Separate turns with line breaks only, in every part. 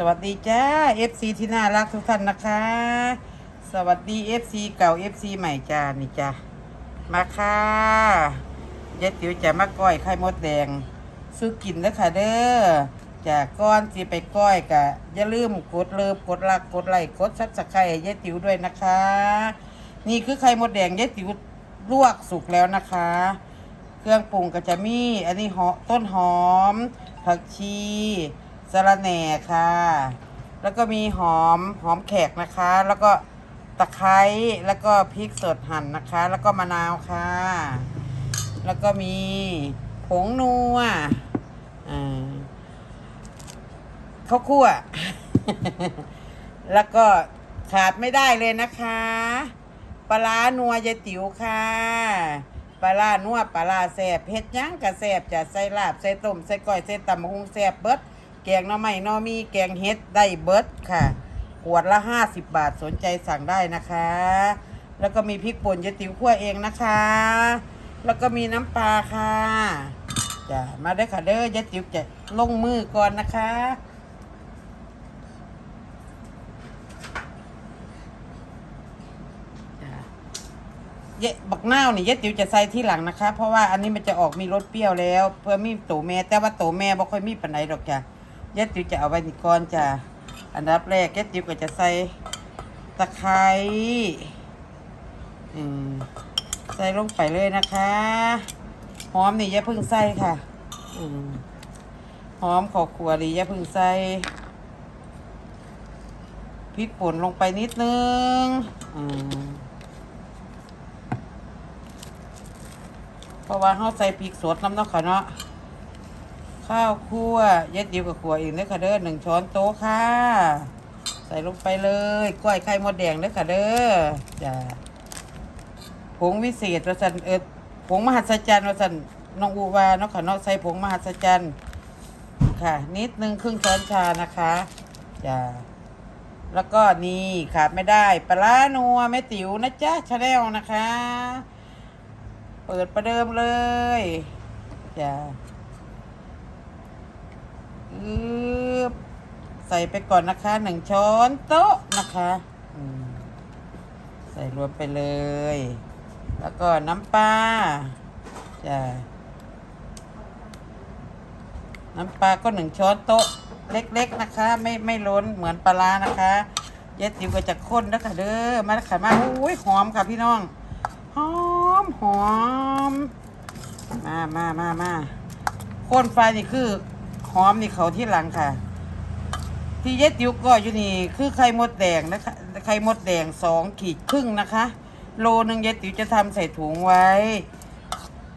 สวัสดีจ้า FC ที่น่ารักทุกท่านนะคะ สวัสดี FC เก่า FC ใหม่จ้านี่จ้ามาค่ะยายติ๋วจะมาก้อยไข่มดแดง ซื้อกินเด้อค่ะเด้อจากก้อนสิไปก้อยกะอย่าลืมกดเลิฟกดรักกดไลค์กดซับสไครต์ยายติ๋วด้วยนะคะ นี่คือไข่มดแดงยายติ๋วลวกสุกแล้วนะคะ เครื่องปรุงก็จะมี อันนี้หอต้นหอมผักชี สะระแหน่ค่ะ แล้วก็มีหอมหอมแขกนะคะ แล้วก็ตะไคร้แล้วก็พริกสดหั่นนะคะ แล้วก็มะนาวค่ะ แล้วก็มีผงนัวอ่าข้าวคั่ว แล้วก็ขาดไม่ได้เลยนะคะ ปลาร้านัวยายติ๋วค่ะปลาร้านัวปลาแซบเผ็ดยังกระแซบจะใส่ลาบใส่ต้มใส่ก้อยใส่ตำหุงแซบเบิด กงหน่อไม้หน่อมีแกงเฮ็ดได้เบิร์ดค่ะ ขวดละห้าสิบบาทสนใจสั่งได้นะคะ แล้วก็มีพริกป่นยายติ๋วคั่วเองนะคะ แล้วก็มีน้ำปลาค่ะจ้ะมาได้อค่ะเด้อยายติ๋วจะลงมือก่อนนะคะเยะบักนาวนี่ยะติ๋วจะใส่ที่หลังนะคะ เพราะว่าอันนี้มันจะออกมีรสเปรี้ยวแล้ว เพื่อมีโตแม่แต่ว่าโตแม่บ่ค่อยมีปานใดดอกจ้ะ ยะติ๋วจะเอาไว้นี่ก่อนจ้ะอันดับแรกยะติ๋วก็จะใส่ตะไคร้ใส่ลงไปเลยนะคะหอมนี่อย่าเพิ่งใส่ค่ะอหอมขอขัวดีอย่าเพิ่งใส่พริกป่นลงไปนิดนึงเพราะว่าเขาใส่พริกสดน้ำเนาะค่ะเนาะ ข้าวคั่วเย็ดดียวกับขัวอีกเด้อค่ะเด้อหนึ่งช้อนโต๊ะค่ะ ใส่ลงไปเลยก้อยไข่มดแดงเด้อค่ะเด้อจ้าผงวิเศษวสันเออผงมหัศจรรย์วสันน้องอูวาเนาะค่ะเนาะใส่ผงมหัศจรรย์ค่ะ นิดนึงครึ่งช้อนชานะคะจ้าแล้วก็นี่ขาดไม่ได้ปลานัวแม่ติ๋วนะจ๊ะชาแนลนะคะ เปิดประเดิมเลยจ้ะอืบ ใส่ไปก่อนนะคะหนึ่งช้อนโต๊ะนะคะใส่รวมไปเลย แล้วก็น้ำปลาจ้ะน้ำปลาก็หนึ่งช้อนโต๊ะ เล็ก ๆนะคะ ไม่ไม่ล้นเหมือนปลาร้านะคะเยายติ๋วก็จะข้นนะคะเด้อมาค่ะมาอุ้ยหอมค่ะพี่น้องหอมหอมมามามามาโคนไฟนี่คือ หอมนี่เขาที่หลังค่ะ ที่เย็ดติ๋วก็อยู่นี่คือไข่มดแดงนะคะไข่มดแดงสองขีดครึ่งนะคะ โลหนึ่งเย็ดติ๋วจะทำใส่ถุงไว้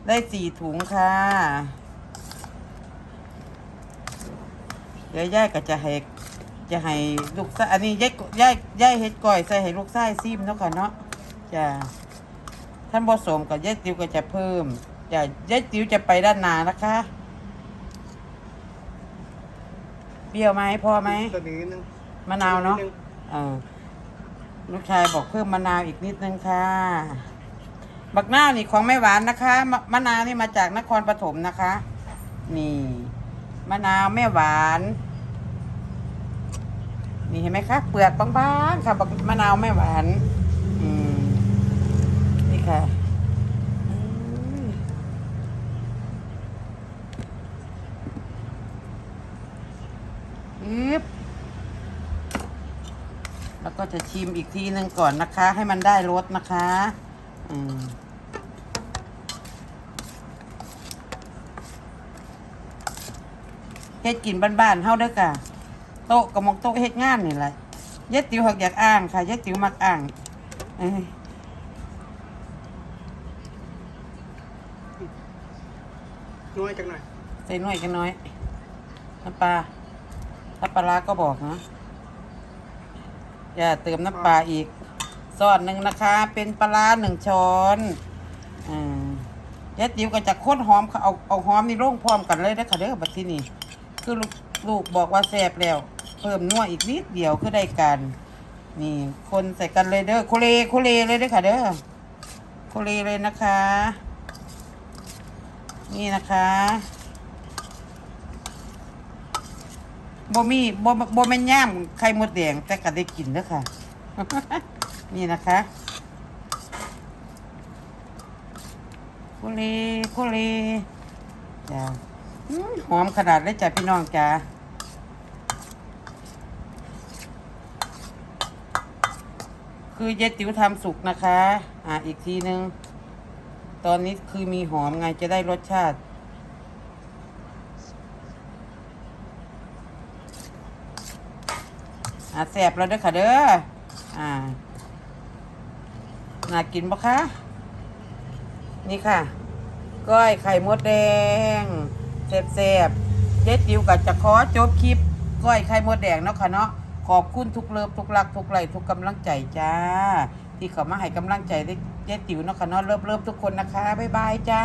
ได้สี่ถุงค่ะเดี๋ยวย่ายก็จะให้จะให้ลูกไส้อันนี้ย่ายย่ายย่ายเฮ็ดก้อยใส่ให้ลูกไส้ซิมเนาะค่ะเนาะจ้าท่านผสมกับยายติ๋วก็จะเพิ่มจะยายติ๋วจะไปด้านหน้านะคะ เปรี้ยวไหมพอไหม
ตัวนี้นึง
มะนาวเนาะเออลูกชายบอกเพิ่มมะนาวอีกนิดนึงค่ะ บักนาวนี่ของไม่หวานนะคะมะมะนาวนี่มาจากนครปฐมนะคะ นี่มะนาวไม่หวาน นี่เห็นไหมคะเปลือกบางๆค่ะบักมะนาวไม่หวาน อืมนี่ค่ะอืมอึ๊บแล้วก็ จะชิมอีกทีหนึ่งก่อนนะคะ ให้มันได้รสนะคะอืมเฮ็ดกินบ้านๆเฮาเด้อค่ะ โต๊ะกับหมกโต๊ะเฮ็ดงานนี่แหละเย็ดติ๋วหักอยากอ้างค่ะเย็ดติ๋วมักอ้างเอ้ย
น้อยจังหน่อย
ใส่หน่อยกันน้อยน้ำปลาถ้าปลาร้าก็บอกนะ อย่าเติมน้ำปลาอีกซอนหนึ่งนะคะ เป็นปลาร้าหนึ่งช้อนอ่ายายติ๋วก็จะข้นหอมค่ะเอาเอาหอมนี่ลงพร้อมกันเลยนะคะเด้อบัดที่นี่คือลูกลูกบอกว่าแซ่บแล้ว เพิ่มนัวอีกนิดเดียวคือได้กัน นี่ คนใส่กันเลยเด้อโคเลโคเลเลยเด้อค่ะเด้อโคเลเลยนะคะ นี่นะคะ บ่มีบ่บ่แม่นย่ามไข่มดแดงแต่ก็ได้กินเด้อค่ะ นี่นะคะโคเลโคเลจ้าหอมขนาดเลยจ้ะพี่น้องจ้าคือเยติ๋วทำสุกนะคะ อ่าอีกทีนึง ตอนนี้คือมีหอมไงจะได้รสชาติ อ่าแสบแล้วเด้อค่ะเด้ออ่าน่ากินปะคะ นี่ค่ะ ก้อยไข่มดแดงแสบๆเจ๊ติวกับจะขอจบคลิป ก้อยไข่มดแดงเนาะค่ะเนาะขอบคุณทุกเลิฟทุกรักทุกไหลทุกกำลังใจจ้า ที่เขามาให้กำลังใจเจ๊ติวเนาะค่ะเนาะเลิฟเลิฟทุกคนนะคะ บ๊ายบายจ้า